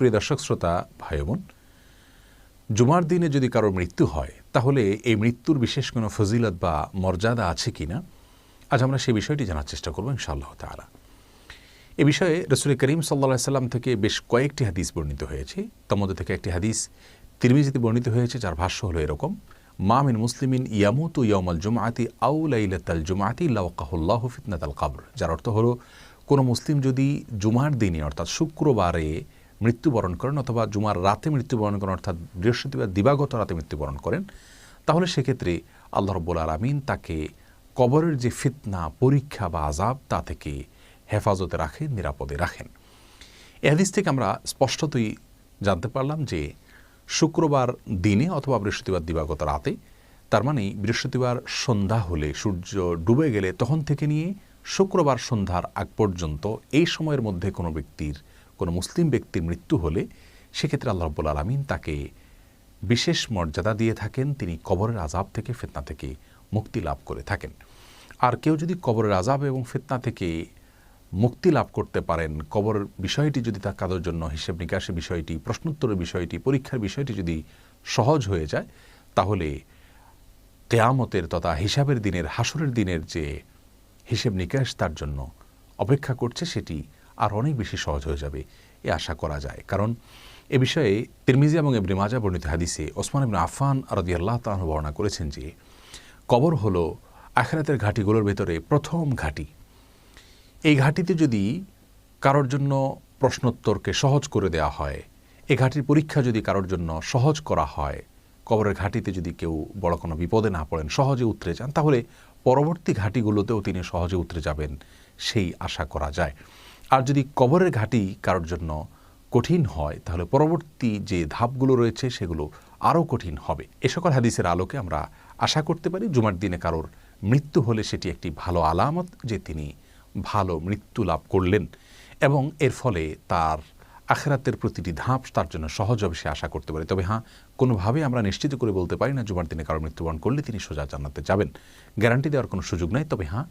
প্রিয় দর্শক, শ্রোতা ভাই বোন জুমার দিনে যদি কারোর মৃত্যু হয়, তাহলে এই মৃত্যুর বিশেষ কোনো ফজিলত বা মর্যাদা আছে কি না? আজ আমরা সেই বিষয়টি জানার চেষ্টা করব ইনশাআল্লাহ তালা এ বিষয়ে রসুল করিম সাল্লা সাল্লাম থেকে বেশ কয়েকটি হাদিস বর্ণিত হয়েছে। তার থেকে একটি হাদিস তিরমিজিতে বর্ণিত হয়েছে, যার ভাষ্য হলো এরকম মামিন মুসলিমিন ইয়ামুত ইয়ামাল জুমাতি আউ লাইলাতাল জুমাতি লাউকাহুল্লাহ ফিতনাত আল কাবর যার অর্থ হলো, কোনো মুসলিম যদি জুমার দিনে, অর্থাৎ শুক্রবারে মৃত্যুবরণ করেন অথবা জুমার রাতে মৃত্যুবরণ করেন, অর্থাৎ বৃহস্পতিবার দিবাগত রাতে মৃত্যুবরণ করেন, তাহলে সেক্ষেত্রে আল্লাহ রব্বুল আলমিন তাকে কবরের যে ফিতনা, পরীক্ষা বা আজাব তা থেকে হেফাজতে রাখেন নিরাপদে রাখেন। এ হাদিস থেকে আমরা স্পষ্টতই জানতে পারলাম যে শুক্রবার দিনে অথবা বৃহস্পতিবার দিবাগত রাতে, তার মানে বৃহস্পতিবার সন্ধ্যা হলে সূর্য ডুবে গেলে তখন থেকে নিয়ে শুক্রবার সন্ধ্যার আগ পর্যন্ত এই সময়ের মধ্যে কোনো ব্যক্তির কোনো মুসলিম ব্যক্তির মৃত্যু হলে সেক্ষেত্রে আল্লাহ রব্বুল আলমিন তাকে বিশেষ মর্যাদা দিয়ে থাকেন। তিনি কবরের আজাব থেকে, ফেতনা থেকে মুক্তি লাভ করে থাকেন। আর কেউ যদি কবরের আজাব এবং ফেতনা থেকে মুক্তি লাভ করতে পারেন, কবর বিষয়টি যদি তার কাদের জন্য হিসেব নিকাশের বিষয়টি, প্রশ্নোত্তরের বিষয়টি, পরীক্ষার বিষয়টি যদি সহজ হয়ে যায়, তাহলে কেয়ামতের তথা হিসাবের দিনের, হাসরের দিনের যে হিসেব নিকাশ তার জন্য অপেক্ষা করছে, সেটি আর অনেক বেশি সহজ হয়ে যাবে, এ আশা করা যায়। কারণ এ বিষয়ে তিরমিজি এবং এবনে মাজা বর্ণিত হাদিসে ওসমান ইবনে আফান আরদি আল্লাহ তাহ বর্ণনা করেছেন যে, কবর হলো আখেরাতের ঘাটিগুলোর ভেতরে প্রথম ঘাটি। এই ঘাটিতে যদি কারোর জন্য প্রশ্নোত্তরকে সহজ করে দেওয়া হয় এই ঘাটির পরীক্ষা যদি কারোর জন্য সহজ করা হয়, কবরের ঘাটিতে যদি কেউ বড় কোনো বিপদে না পড়েন, সহজে উতরে যান, তাহলে পরবর্তী ঘাটিগুলোতেও তিনি সহজে উতরে যাবেন, সেই আশা করা যায়। আর যদি কবরের ঘাটি কারোর জন্য কঠিন হয়, তাহলে পরবর্তী যে ধাপগুলো রয়েছে সেগুলো আরও কঠিন হবে। এ সকল হাদিসের আলোকে আমরা আশা করতে পারি জুমার দিনে কারোর মৃত্যু হলে সেটি একটি ভালো আলামত যে তিনি ভালো মৃত্যু লাভ করলেন এবং এর ফলে তার আখেরাতের প্রতিটি ধাপ তার জন্য সহজ হবে সে আশা করতে পারে। তবে হ্যাঁ কোনোভাবে আমরা নিশ্চিত করে বলতে পারি না, জুমার দিনে কারও মৃত্যুবরণ করলে তিনি সোজা জানাতে যাবেন। গ্যারান্টি দেওয়ার কোনো সুযোগ নাই। তবে হ্যাঁ